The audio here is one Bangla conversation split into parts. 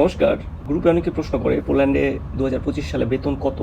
নমস্কার। গ্রুপে অনেকে প্রশ্ন করে, পোল্যান্ডে দু হাজার পঁচিশ সালে বেতন কত?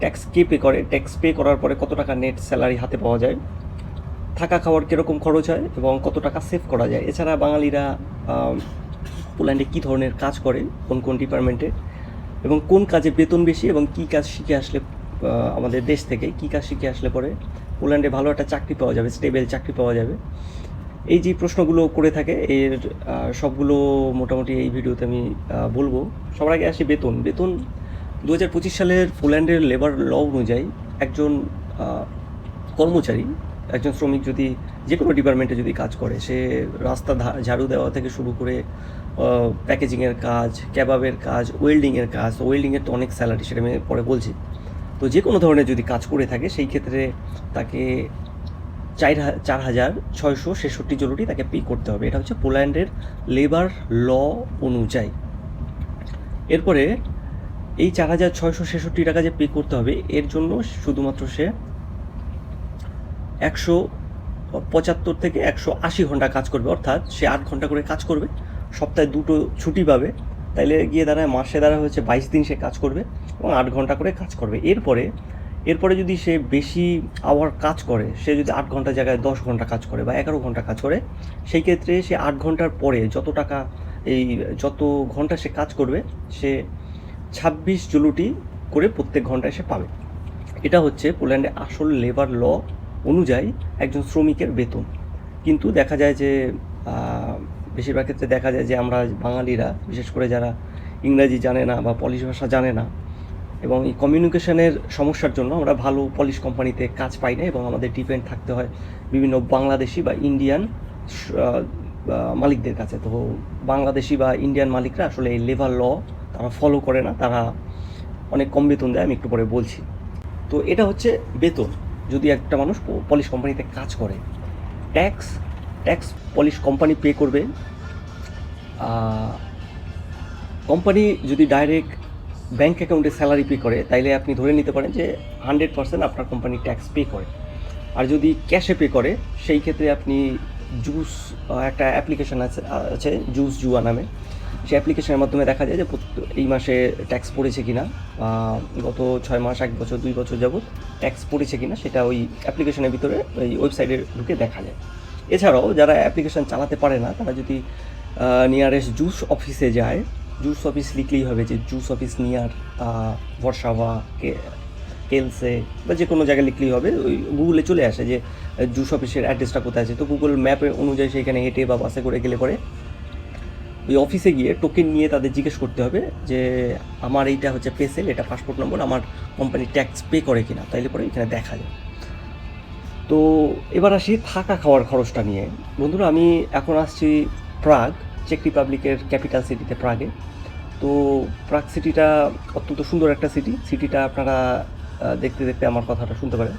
ট্যাক্স কে পে করে? ট্যাক্স পে করার পরে কত টাকা নেট স্যালারি হাতে পাওয়া যায়? থাকা খাওয়ার কীরকম খরচ হয় এবং কত টাকা সেভ করা যায়? এছাড়া বাঙালিরা পোল্যান্ডে কী ধরনের কাজ করে? কোন কোন ডিপার্টমেন্টে এবং কোন কাজে বেতন বেশি এবং কী কাজ শিখে আসলে আমাদের দেশ থেকে কী কাজ শিখে আসলে পরে? পোল্যান্ডে ভালো একটা চাকরি পাওয়া যাবে স্টেবেল চাকরি পাওয়া যাবে। এই যে প্রশ্নগুলো করে থাকে, এর সবগুলো মোটামুটি এই ভিডিওতে আমি বলব। সবার আগে আসি বেতন। বেতন দু হাজার পঁচিশ সালের পোল্যান্ডের লেবার ল অনুযায়ী একজন কর্মচারী, একজন শ্রমিক যদি যে কোনো ডিপার্টমেন্টে যদি কাজ করে, সে রাস্তা ঝাড়ু দেওয়া থেকে শুরু করে প্যাকেজিংয়ের কাজ ক্যাবাবের কাজ ওয়েল্ডিংয়ের কাজ ওয়েল্ডিংয়ের তো অনেক স্যালারি সেটা আমি পরে বলছি। তো যে কোনো ধরনের যদি কাজ করে থাকে, সেই ক্ষেত্রে তাকে চার চার হাজার ছয়শো ছেষট্টি জরুরি তাকে পে করতে হবে। এটা হচ্ছে পোল্যান্ডের লেবার ল অনুযায়ী। এরপরে এই চার হাজার ছয়শো ছেষট্টি টাকা যে পে করতে হবে, এর জন্য শুধুমাত্র সে একশো পঁচাত্তর থেকে একশো আশি ঘণ্টা কাজ করবে। অর্থাৎ সে আট ঘণ্টা করে কাজ করবে, সপ্তাহে দুটো ছুটি পাবে। তাইলে গিয়ে দাঁড়ায়, মাসে দাঁড়ায় হচ্ছে বাইশ দিন সে কাজ করবে এবং আট ঘণ্টা করে কাজ করবে। এরপরে এরপরে যদি সে বেশি আওয়ার কাজ করে, সে যদি আট ঘণ্টা জায়গায় দশ ঘণ্টা কাজ করে বা এগারো ঘণ্টা কাজ করে, সেই ক্ষেত্রে সে আট ঘণ্টার পরে যত টাকা এই যত ঘণ্টা সে কাজ করবে, সে ছাব্বিশ জুলুটি করে প্রত্যেক ঘন্টায় সে পাবে। এটা হচ্ছে পোল্যান্ডে আসল লেবার ল অনুযায়ী একজন শ্রমিকের বেতন। কিন্তু দেখা যায় যে বেশিরভাগ ক্ষেত্রে দেখা যায় যে আমরা বাঙালিরা, বিশেষ করে যারা ইংরাজি জানে না বা পলিশ ভাষা জানে না এবং এই কমিউনিকেশনের সমস্যার জন্য আমরা ভালো পলিশ কোম্পানিতে কাজ পাই না এবং আমাদের ডিপেন্ড থাকতে হয় বিভিন্ন বাংলাদেশি বা ইন্ডিয়ান মালিকদের কাছে। তো বাংলাদেশি বা ইন্ডিয়ান মালিকরা আসলে এই লেবার ল তারা ফলো করে না, তারা অনেক কম বেতন দেয়, আমি একটু পরে বলছি। তো এটা হচ্ছে বেতন। যদি একটা মানুষ পলিশ কোম্পানিতে কাজ করে tax tax Polish company pay করবে। কোম্পানি যদি ডাইরেক্ট ব্যাংক অ্যাকাউন্টে স্যালারি পে করে, তাইলে আপনি ধরে নিতে পারেন যে হান্ড্রেড পার্সেন্ট আপনার কোম্পানি ট্যাক্স পে করে। আর যদি ক্যাশে পে করে, সেই ক্ষেত্রে আপনি জুস একটা অ্যাপ্লিকেশন আছে আছে জুস জুয়া নামে। সেই অ্যাপ্লিকেশনের মাধ্যমে দেখা যায় যে এই মাসে ট্যাক্স পড়েছে কি না গত ছয় মাস, এক বছর, দুই বছর যাবত ট্যাক্স পড়েছে কি না সেটা ওই অ্যাপ্লিকেশনের ভিতরে ওই ওয়েবসাইটে ঢুকে দেখা যায়। এছাড়াও যারা অ্যাপ্লিকেশন চালাতে পারে না, তারা যদি নিয়ারেস্ট জুস অফিসে যায় জুস অফিস লিখলেই হবে যে জুস অফিস নিয়ার ভরসাভা কে, কেলসে বা যে কোনো জায়গায় লিখলেই হবে, ওই গুগলে চলে আসে যে জুস অফিসের অ্যাড্রেসটা কোথায় আছে। তো গুগল ম্যাপে অনুযায়ী সেখানে হেঁটে বা বাসে করে গেলে পরে ওই অফিসে গিয়ে টোকেন নিয়ে তাদের জিজ্ঞেস করতে হবে যে, আমার এইটা হচ্ছে পেসেল এটা পাসপোর্ট নম্বর আমার কোম্পানি ট্যাক্স পে করে কিনা? তাইলে পরে এখানে দেখা যায়। তো এবার আসি থাকা খাওয়ার খরচটা নিয়ে। বন্ধুরা, আমি এখন আসছি প্রাগ চেক রিপাবলিকের ক্যাপিটাল সিটিতে প্রাগে তো প্রাগ সিটিটা অত্যন্ত সুন্দর একটা সিটি সিটিটা আপনারা দেখতে দেখতে আমার কথাটা শুনতে পারেন।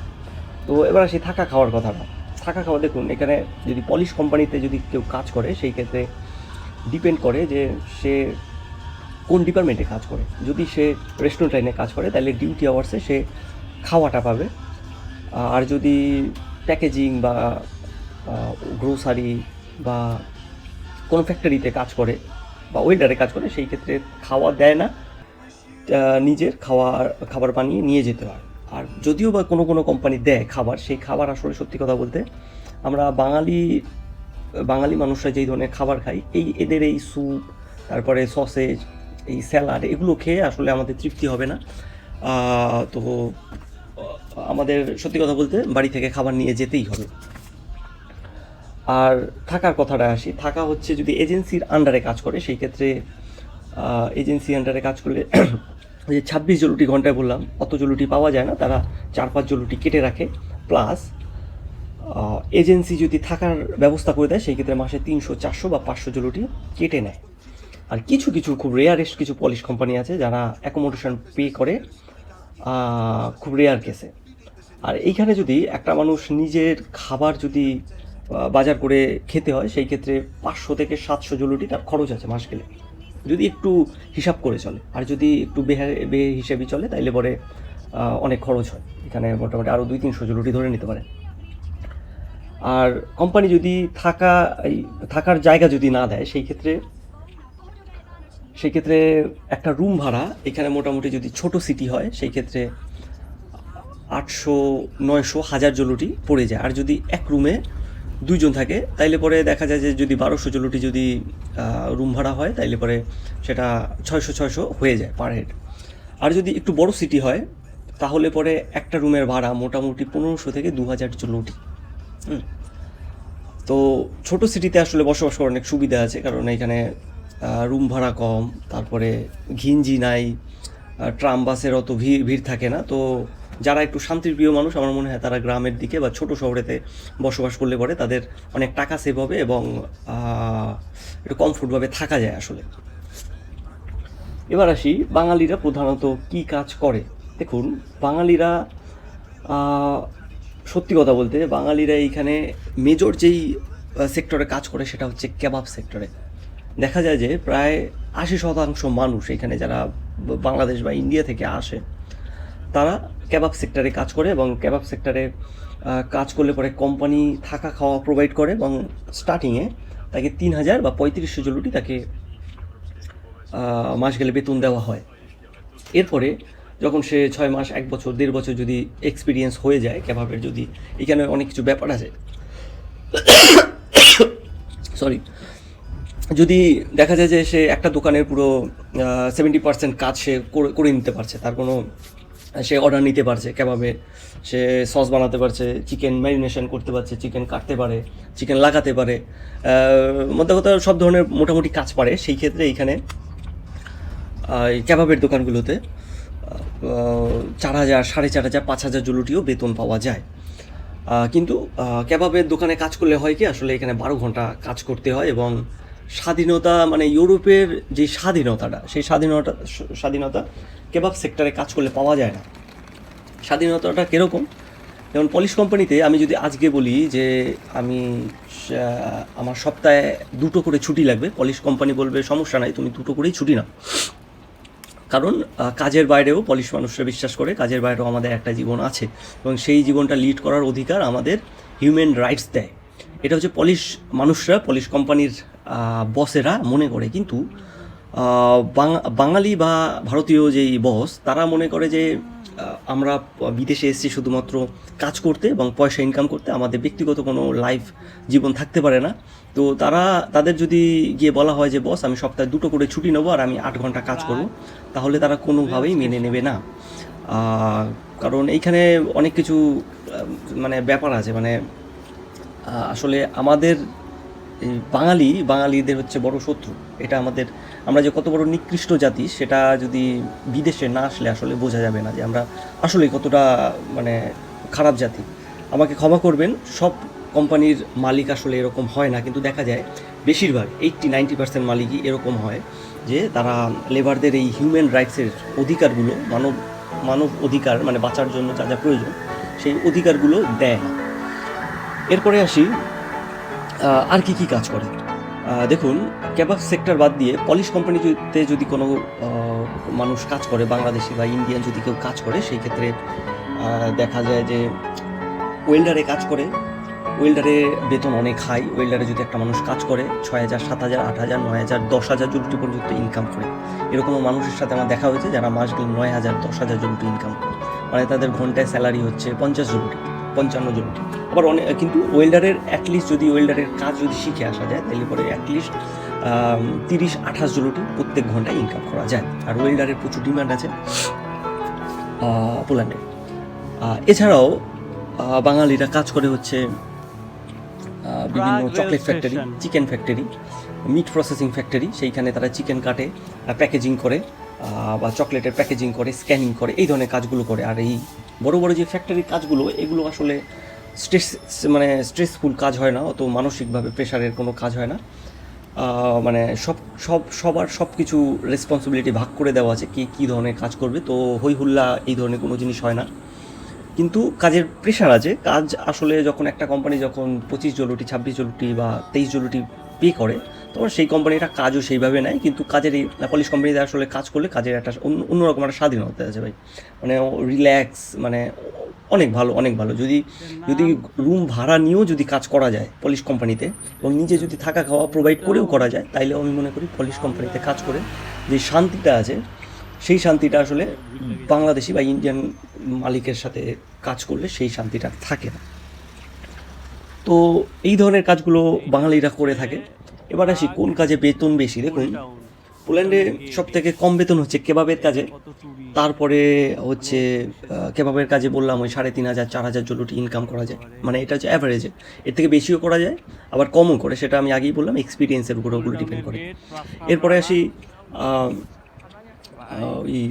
তো এবার আসি থাকা খাওয়ার কথাটা। থাকা খাওয়া দেখুন, এখানে যদি পলিশ কোম্পানিতে যদি কেউ কাজ করে, সেই ক্ষেত্রে ডিপেন্ড করে যে সে কোন ডিপার্টমেন্টে কাজ করে। যদি সে রেস্টুরেন্ট লাইনে কাজ করে, তাহলে ডিউটি আওয়ার্সে সে খাওয়াটা পাবে। আর যদি প্যাকেজিং বা গ্রোসারি বা কোনো ফ্যাক্টরিতে কাজ করে বা ওয়েল্ডারে কাজ করে, সেই ক্ষেত্রে খাওয়া দেয় না। নিজের খাওয়ার খাবার বানিয়ে নিয়ে যেতে হয়। আর যদিও বা কোনো কোনো কোম্পানি দেয় খাবার, সেই খাবার আসলে সত্যি কথা বলতে আমরা বাঙালি বাঙালি মানুষরা যেই ধরনের খাবার খাই, এই এদের এই স্যুপ তারপরে সসেজ এই স্যালাড এগুলো খেয়ে আসলে আমাদের তৃপ্তি হবে না। তো আমাদের সত্যি কথা বলতে বাড়ি থেকে খাবার নিয়ে যেতেই হবে। আর থাকার কথাটা আসি। থাকা হচ্ছে যদি এজেন্সির আন্ডারে কাজ করে, সেই ক্ষেত্রে এজেন্সি আন্ডারে কাজ করলে যে ছাব্বিশ জলুটি ঘন্টায় বললাম, অত জলুটি পাওয়া যায় না, তারা চার পাঁচ জলুটি কেটে রাখে। প্লাস এজেন্সি যদি থাকার ব্যবস্থা করে দেয়, সেই ক্ষেত্রে মাসে তিনশো, চারশো বা পাঁচশো জলুটি কেটে নেয়। আর কিছু কিছু খুব রেয়ারেস্ট কিছু পলিশ কোম্পানি আছে যারা অ্যাকোমোডেশন পে করে খুব রেয়ার কেসে আর এইখানে যদি একটা মানুষ নিজের খাবার যদি বাজার করে খেতে হয়, সেই ক্ষেত্রে পাঁচশো থেকে সাতশো জলুটি তার খরচ আছে মাস গেলে যদি একটু হিসাব করে চলে, আর যদি একটু বেহার বে হিসেবে চলে, তাইলে পরে অনেক খরচ হয়। এখানে মোটামুটি আরও দুই তিনশো জলুটি ধরে নিতে পারে। আর কোম্পানি যদি থাকা থাকার জায়গা যদি না দেয়, সেই ক্ষেত্রে সেই ক্ষেত্রে একটা রুম ভাড়া, এখানে মোটামুটি যদি ছোট সিটি হয়, সেই ক্ষেত্রে আটশো নয়শো হাজার জলুটি পড়ে যায়। আর যদি এক রুমে দুইজন থাকে, তাইলে পরে দেখা যায় যে যদি বারোশো জলুটি যদি রুম ভাড়া হয়, তাইলে পরে সেটা ছয়শো ছয়শো হয়ে যায় পার হেড আর যদি একটু বড় সিটি হয়, তাহলে পরে একটা রুমের ভাড়া মোটামুটি পনেরোশো থেকে দু হাজার হুম। তো ছোট সিটিতে আসলে বসবাস করার অনেক সুবিধা আছে, কারণ এখানে রুম ভাড়া কম, তারপরে ঘিঞ্জি নাই ট্রাম বাসের অত ভিড় ভিড় থাকে না, তো যারা একটু শান্তির প্রিয় মানুষ, আমার মনে হয় তারা গ্রামের দিকে বা ছোট শহরেতে বসবাস করলে পরে তাদের অনেক টাকা সেভ হবে এবং একটু কমফোর্টভাবে থাকা যায় আসলে। এবার আসি বাঙালিরা প্রধানত কি কাজ করে? দেখুন, বাঙালিরা সত্যি কথা বলতে বাঙালিরা এইখানে মেজর যেই সেক্টরে কাজ করে সেটা হচ্ছে কেবাব সেক্টরে দেখা যায় যে প্রায় আশি শতাংশ মানুষ এখানে যারা বাংলাদেশ বা ইন্ডিয়া থেকে আসে তারা কেবাব সেক্টরে কাজ করে এবং কেবাব সেক্টরে কাজ করলে পরে কোম্পানি থাকা খাওয়া প্রোভাইড করে এবং স্টার্টিংয়ে তাকে তিন হাজার বা পঁয়ত্রিশশো জলুটি তাকে মাস গেলে বেতন দেওয়া হয়। এরপরে যখন সে ছয় মাস, এক বছর, দেড় বছর যদি এক্সপিরিয়েন্স হয়ে যায় কেবাবের যদি, এখানে অনেক কিছু ব্যাপার আছে। সরি যদি দেখা যায় যে সে একটা দোকানের পুরো সেভেন্টি পার্সেন্ট কাজ সে করে নিতে পারছে, তার কোনো সে অর্ডার নিতে পারছে কেবাবে সে সস বানাতে পারছে চিকেন ম্যারিনেশন করতে পারছে চিকেন কাটতে পারে চিকেন লাগাতে পারে। মধ্যে কথা সব ধরনের মোটামুটি কাজ পারে। সেই ক্ষেত্রে এইখানে কেবাবের দোকানগুলোতে চার হাজার, সাড়ে চার হাজার, পাঁচ হাজার জুলুটিও বেতন পাওয়া যায়। কিন্তু কেবাবের দোকানে কাজ করলে হয় কি, আসলে এখানে বারো ঘণ্টা কাজ করতে হয় এবং স্বাধীনতা মানে ইউরোপের যে স্বাধীনতাটা, সেই স্বাধীনতা স্বাধীনতা কেবাব সেক্টরে কাজ করলে পাওয়া যায় না। স্বাধীনতাটা কীরকম? যেমন পলিশ কোম্পানিতে আমি যদি আজকে বলি যে আমি আমার সপ্তাহে দুটো করে ছুটি লাগবে। পলিশ কোম্পানি বলবে, সমস্যা নাই, তুমি দুটো করেই ছুটি নাও। কারণ কাজের বাইরেও পলিশ মানুষরা বিশ্বাস করে, কাজের বাইরেও আমাদের একটা জীবন আছে এবং সেই জীবনটা লিড করার অধিকার আমাদের হিউম্যান রাইটস দেয়। এটা হচ্ছে পলিশ মানুষরা পলিশ কোম্পানির বসেরা মনে করে। কিন্তু বাঙালি বা ভারতীয় যেই বস, তারা মনে করে যে আমরা বিদেশে এসেছি শুধুমাত্র কাজ করতে এবং পয়সা ইনকাম করতে, আমাদের ব্যক্তিগত কোনো লাইফ জীবন থাকতে পারে না। তো তারা, তাদের যদি গিয়ে বলা হয় যে, বস, আমি সপ্তাহে দুটো করে ছুটি নেব আর আমি আট ঘণ্টা কাজ করব, তাহলে তারা কোনোভাবেই মেনে নেবে না। কারণ এইখানে অনেক কিছু মানে ব্যাপার আছে। মানে আসলে আমাদের বাঙালি, বাঙালিদের হচ্ছে বড় শত্রু। এটা আমাদের, আমরা যে কত বড় নিকৃষ্ট জাতি, সেটা যদি বিদেশে না আসলে আসলে বোঝা যাবে না যে আমরা আসলে কতটা মানে খারাপ জাতি। আমাকে ক্ষমা করবেন, সব কোম্পানির মালিক আসলে এরকম হয় না, কিন্তু দেখা যায় বেশিরভাগ এইট্টি নাইনটি পার্সেন্ট মালিকই এরকম হয় যে তারা লেবারদের এই হিউম্যান রাইটসের অধিকারগুলো, মানব মানব অধিকার মানে বাঁচার জন্য যা যা প্রয়োজন, সেই অধিকারগুলো দেয় না। এরপরে আসি আর কি কি কাজ করে? দেখুন, কেবাব সেক্টর বাদ দিয়ে পলিশ কোম্পানিতে যদি কোনো মানুষ কাজ করে, বাংলাদেশি বা ইন্ডিয়ান যদি কেউ কাজ করে, সেই ক্ষেত্রে দেখা যায় যে ওয়েল্ডারে কাজ করে। ওয়েল্ডারে বেতন অনেক হাই ওয়েল্ডারে যদি একটা মানুষ কাজ করে, ছয় হাজার, সাত হাজার, আট হাজার, নয় হাজার, দশ হাজার জুলুটি পর্যন্ত ইনকাম করে। এরকমও মানুষের সাথে আমার দেখা হয়েছে যারা মাস গেলে নয় হাজার, দশ হাজার জুলুটি ইনকাম করে। মানে তাদের ঘন্টায় স্যালারি হচ্ছে পঞ্চাশ জুলুটি পঞ্চান্ন জুলুটি আবার অনেক কিন্তু ওয়েল্ডারের অ্যাটলিস্ট যদি ওয়েল্ডারের কাজ যদি শিখে আসা যায় তাহলে পরে অ্যাটলিস্ট তিরিশ আঠাশ জুলুটি প্রত্যেক ঘন্টায় ইনকাম করা যায়। আর ওয়েল্ডারের প্রচুর ডিমান্ড আছে পোল্যান্ডে এছাড়াও বাঙালিরা কাজ করে হচ্ছে বিভিন্ন chocolate factory chicken factory meat processing factory সেইখানে তারা চিকেন কাটে প্যাকেজিং করে বা চকলেটের প্যাকেজিং করে স্ক্যানিং করে এই ধরনের কাজগুলো করে। আর এই বড় বড় যে ফ্যাক্টরির কাজগুলো এগুলো আসলে স্ট্রেস মানে স্ট্রেসফুল কাজ হয় না, অত মানসিকভাবে প্রেশারের কোনো কাজ হয় না। মানে সব সব, সবার সব কিছু রেসপন্সিবিলিটি ভাগ করে দেওয়া আছে, কে কী ধরনের কাজ করবে। তো হইহুল্লা এই ধরনের কোনো জিনিস হয় না। কিন্তু কাজের প্রেশার আছে। কাজ আসলে যখন একটা কোম্পানি যখন পঁচিশ জলুটি ছাব্বিশ জলুটি বা তেইশ জলুটি পে করে তখন সেই কোম্পানিটা কাজও সেইভাবে নেয়, কিন্তু কাজের এই পলিশ কোম্পানিতে আসলে কাজ করলে কাজের একটা অন্য- অন্যরকম একটা স্বাধীনতা আছে ভাই। মানে রিল্যাক্স মানে অনেক ভালো অনেক ভালো। যদি যদি রুম ভাড়া নিয়েও যদি কাজ করা যায় পলিশ কোম্পানিতে এবং নিজে যদি থাকা খাওয়া প্রোভাইড করেও করা যায়, তাইলে আমি মনে করি পলিশ কোম্পানিতে কাজ করে যে শান্তিটা আছে, সেই শান্তিটা আসলে বাংলাদেশি বা ইন্ডিয়ান মালিকের সাথে কাজ করলে সেই শান্তিটা থাকে না। তো এই ধরনের কাজগুলো বাঙালিরা করে থাকে। এবার আসি কোন কাজে বেতন বেশি? দেখুন, পোল্যান্ডে সব থেকে কম বেতন হচ্ছে কেবাবের কাজে। তারপরে হচ্ছে কেবাবের কাজে বললাম ওই সাড়ে তিন হাজার, চার হাজার জলুটি ইনকাম করা যায়। মানে এটা হচ্ছে অ্যাভারেজে এর থেকে বেশিও করা যায়, আবার কমও করে, সেটা আমি আগেই বললাম এক্সপিরিয়েন্সের উপরে ওগুলো ডিপেন্ড করে। এরপরে আসি ওই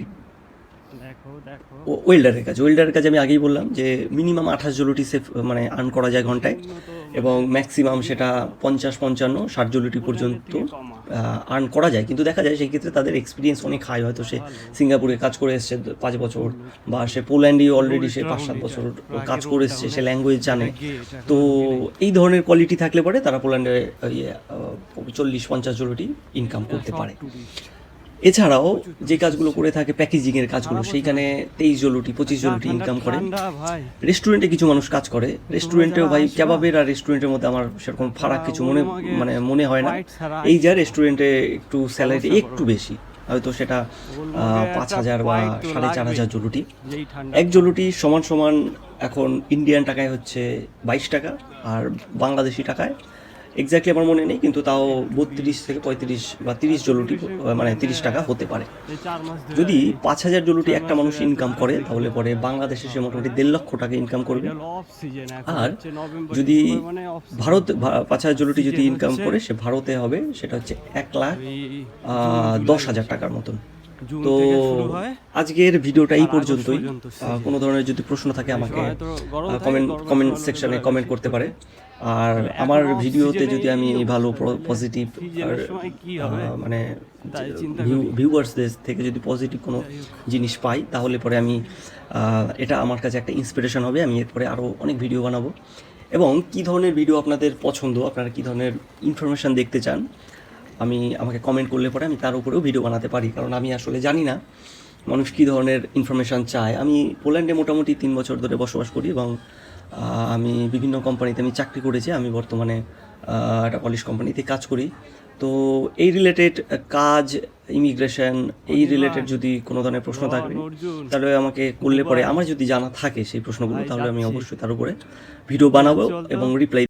ওয়েল্ডারের কাজ। ওয়েল্ডারের কাজে আমি আগেই বললাম যে মিনিমাম আঠাশ জলুটি সেফ মানে আর্ন করা যায় ঘন্টায়। এবং ম্যাক্সিমাম সেটা পঞ্চাশ পঞ্চান্ন ষাট জলুটি পর্যন্ত আর্ন করা যায়। কিন্তু দেখা যায় সেই ক্ষেত্রে তাদের এক্সপিরিয়েন্স অনেক হাই হয়তো সে সিঙ্গাপুরে কাজ করে এসছে পাঁচ বছর বা সে পোল্যান্ডে অলরেডি সে পাঁচ সাত বছর কাজ করে এসছে সে ল্যাঙ্গুয়েজ জানে। তো এই ধরনের কোয়ালিটি থাকলে পরে তারা পোল্যান্ডে ইয়ে, চল্লিশ পঞ্চাশ জলুটি ইনকাম করতে পারে। এছাড়াও যে কাজগুলো করে থাকে প্যাকেজিংয়ের কাজগুলো সেইখানে তেইশ জলুটি পঁচিশ জলুটি ইনকাম করে। রেস্টুরেন্টে কিছু মানুষ কাজ করে। রেস্টুরেন্টেও ভাই কেবাবের আর রেস্টুরেন্টের মধ্যে আমার সেরকম ফারাক কিছু মনে মানে মনে হয় না। এই যা রেস্টুরেন্টে একটু স্যালারি একটু বেশি হয়তো সেটা পাঁচ হাজার বা সাড়ে চার হাজার জলুটি এক জলুটি সমান সমান এখন ইন্ডিয়ান টাকায় হচ্ছে বাইশ টাকা আর বাংলাদেশি টাকায় এক্স্যাক্টলি আমার মনে নেই কিন্তু তাও বত্রিশ থেকে পঁয়ত্রিশ বা তিরিশ জলুটি মানে তিরিশ টাকা হতে পারে। যদি পাঁচ হাজার জলুটি একটা মানুষ ইনকাম করে তাহলে পরে বাংলাদেশে সে মোটামুটি দেড় লক্ষ টাকা ইনকাম করবে। আর যদি। ভারত পাঁচ হাজার জলুটি যদি ইনকাম করে সে ভারতে হবে সেটা হচ্ছে এক লাখ দশ হাজার টাকার মতন। তো আজকের ভিডিওটা এই পর্যন্তই। কোনো ধরনের যদি প্রশ্ন থাকে আমাকে কমেন্ট কমেন্ট সেকশনে কমেন্ট করতে পারে। আর আমার ভিডিওতে যদি আমি এই ভালো পজিটিভ হবে? মানে ভিউয়ার্সদের থেকে যদি পজিটিভ কোনো জিনিস পাই তাহলে পরে আমি এটা আমার কাছে একটা ইন্সপিরেশন হবে। আমি এরপরে আরও অনেক ভিডিও বানাবো। এবং কী ধরনের ভিডিও আপনাদের পছন্দ আপনারা কী ধরনের ইনফরমেশান দেখতে চান আমি আমাকে কমেন্ট করলে পরে আমি তার উপরেও ভিডিও বানাতে পারি। কারণ আমি আসলে জানি না মানুষ কী ধরনের ইনফরমেশান চায়। আমি পোল্যান্ডে মোটামুটি তিন বছর ধরে বসবাস করি এবং আমি বিভিন্ন কোম্পানিতে আমি চাকরি করেছি আমি বর্তমানে একটা পলিশ কোম্পানিতে কাজ করি। তো এই রিলেটেড কাজ ইমিগ্রেশন এই রিলেটেড যদি কোনো ধরনের প্রশ্ন থাকে তাহলে আমাকে করলে পরে আমার যদি জানা থাকে সেই প্রশ্নগুলো তাহলে আমি অবশ্যই তার উপরে ভিডিও বানাবো এবং রিপ্লাই